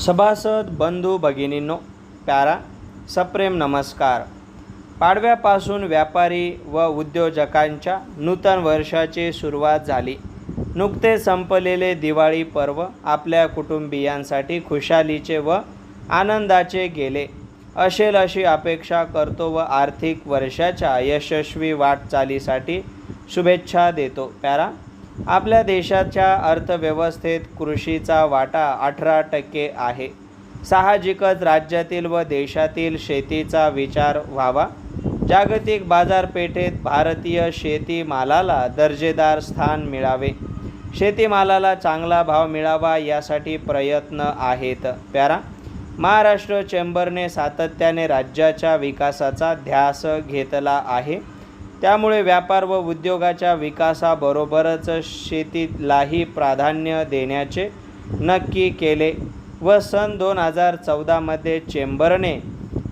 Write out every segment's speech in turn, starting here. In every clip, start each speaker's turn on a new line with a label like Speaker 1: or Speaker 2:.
Speaker 1: सभासद बंधू भगिनींनो प्यारा सप्रेम नमस्कार. पाडव्यापासून व्यापारी व उद्योजकांच्या नूतन वर्षाची सुरुवात झाली. नुकते संपलेले दिवाळी पर्व आपल्या कुटुंबियांसाठी खुशालीचे व आनंदाचे गेले. असेल अशी अपेक्षा करतो व आर्थिक वर्षाच्या यशस्वी वाटचालीसाठी शुभेच्छा देतो. प्यारा आपल्या देशाच्या अर्थव्यवस्थेत कृषीचा वाटा अठरा टक्के आहे. साहजिकच राज्यातील व देशातील शेतीचा विचार व्हावा. जागतिक बाजारपेठेत भारतीय शेतीमालाला दर्जेदार स्थान मिळावे. शेतीमालाला चांगला भाव मिळावा यासाठी प्रयत्न आहेत प्यारा. महाराष्ट्र चेंबरने सातत्याने राज्याच्या विकासाचा ध्यास घेतला आहे. त्यामुळे व्यापार व उद्योगाच्या विकासाबरोबरच शेतीलाही प्राधान्य देण्याचे नक्की केले व सन दोन हजार चौदामध्ये चेंबरने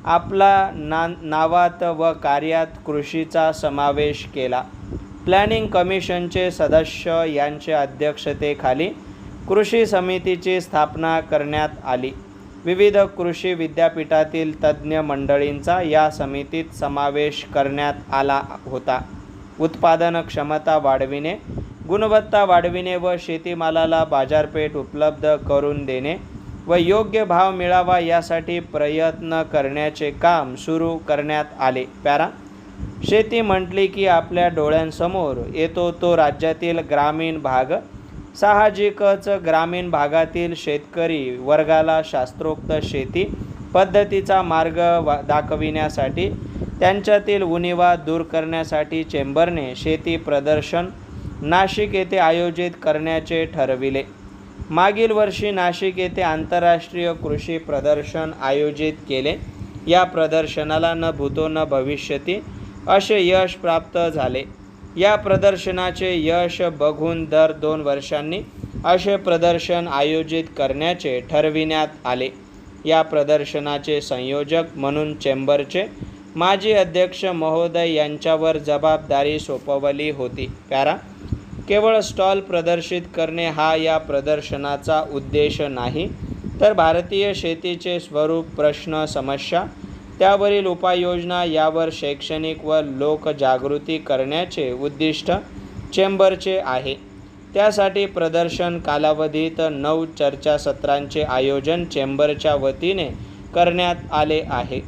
Speaker 1: आपला ना नावात व कार्यात कृषीचा समावेश केला. प्लॅनिंग कमिशनचे सदस्य यांच्या अध्यक्षतेखाली कृषी समितीची स्थापना करण्यात आली. विविध कृषी विद्यापीठातील तज्ज्ञ मंडळींचा या समितीत समावेश करण्यात आला होता. उत्पादन क्षमता वाढविणे गुणवत्ता वाढविणे व शेतीमालाला बाजारपेठ उपलब्ध करून देणे व योग्य भाव मिळावा यासाठी प्रयत्न करण्याचे काम सुरू करण्यात आले. पॅरा शेती म्हटली की आपल्या डोळ्यांसमोर येतो तो राज्यातील ग्रामीण भाग साहजिकच ग्रामीण भागातील शेतकरी वर्गाला शास्त्रोक्त शेती पद्धतीचा मार्ग वा दाखविण्यासाठी त्यांच्यातील उणिवा दूर करण्यासाठी चेंबरने शेती प्रदर्शन नाशिक येथे आयोजित करण्याचे ठरविले. मागील वर्षी नाशिक येथे आंतरराष्ट्रीय कृषी प्रदर्शन आयोजित केले. या प्रदर्शनाला न भूतो न भविष्यती असे यश प्राप्त झाले. या प्रदर्शनाचे यश बघून दर दोन वर्षांनी असे प्रदर्शन आयोजित करण्याचे ठरविण्यात आले. या प्रदर्शनाचे संयोजक म्हणून चेंबरचे माजी अध्यक्ष महोदय यांच्यावर जबाबदारी सोपवली होती. पॅरा केवळ स्टॉल प्रदर्शित करणे हा या प्रदर्शनाचा उद्देश नाही तर भारतीय शेतीचे स्वरूप प्रश्न समस्या त्यावरील उपाययोजना यावर शैक्षणिक व लोकजागृती करण्याचे उद्दिष्ट चेंबरचे आहे. त्यासाठी प्रदर्शन कालावधीत नऊ चर्चासत्रांचे आयोजन चेंबरच्या वतीने करण्यात आले आहे.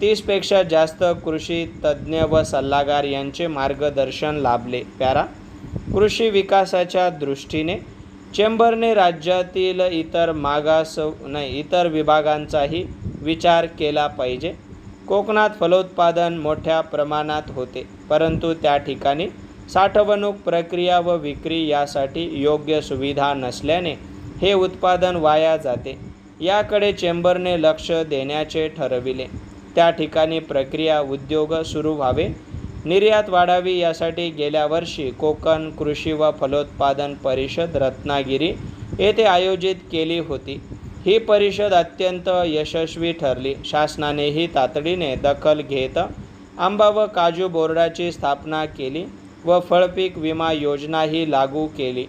Speaker 1: तीसपेक्षा जास्त कृषी तज्ज्ञ व सल्लागार यांचे मार्गदर्शन लाभले. प्यारा कृषी विकासाच्या दृष्टीने चेंबरने राज्यातील इतर मागास नाही इतर विभागांचाही विचार केला पाहिजे. कोकणात फलोत्पादन मोठ्या प्रमाणात होते परंतु त्या ठिकाणी साठवणूक प्रक्रिया व विक्री यासाठी योग्य सुविधा नसल्याने हे उत्पादन वाया जाते. याकडे चेंबरने लक्ष देण्याचे ठरविले. त्या ठिकाणी प्रक्रिया उद्योग सुरू व्हावे. निर्यात वाढावी यासाठी गेल्या वर्षी कोकण कृषी व फलोत्पादन परिषद रत्नागिरी येथे आयोजित केली होती. ही परिषद अत्यंत यशस्वी ठरली. शासनानेही तातडीने दखल घेत आंबा व काजू बोर्डाची स्थापना केली व फळपीक विमा योजनाही लागू केली.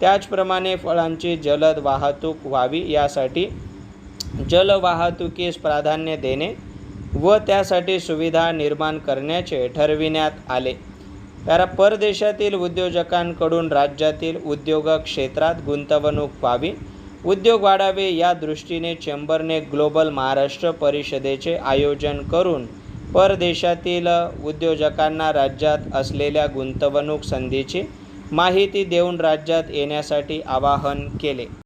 Speaker 1: त्याचप्रमाणे फळांची जलद वाहतूक व्हावी यासाठी जलवाहतुकीस प्राधान्य देणे व त्यासाठी सुविधा निर्माण करण्याचे ठरविण्यात आले. तर परदेशातील उद्योजकांकडून राज्यातील उद्योग क्षेत्रात गुंतवणूक व्हावी उद्योग वाढावे या दृष्टीने चेंबरने ग्लोबल महाराष्ट्र परिषदेचे आयोजन करून परदेशातील उद्योजकांना राज्यात असलेल्या गुंतवणूक संधीची माहिती देऊन राज्यात येण्यासाठी आवाहन केले.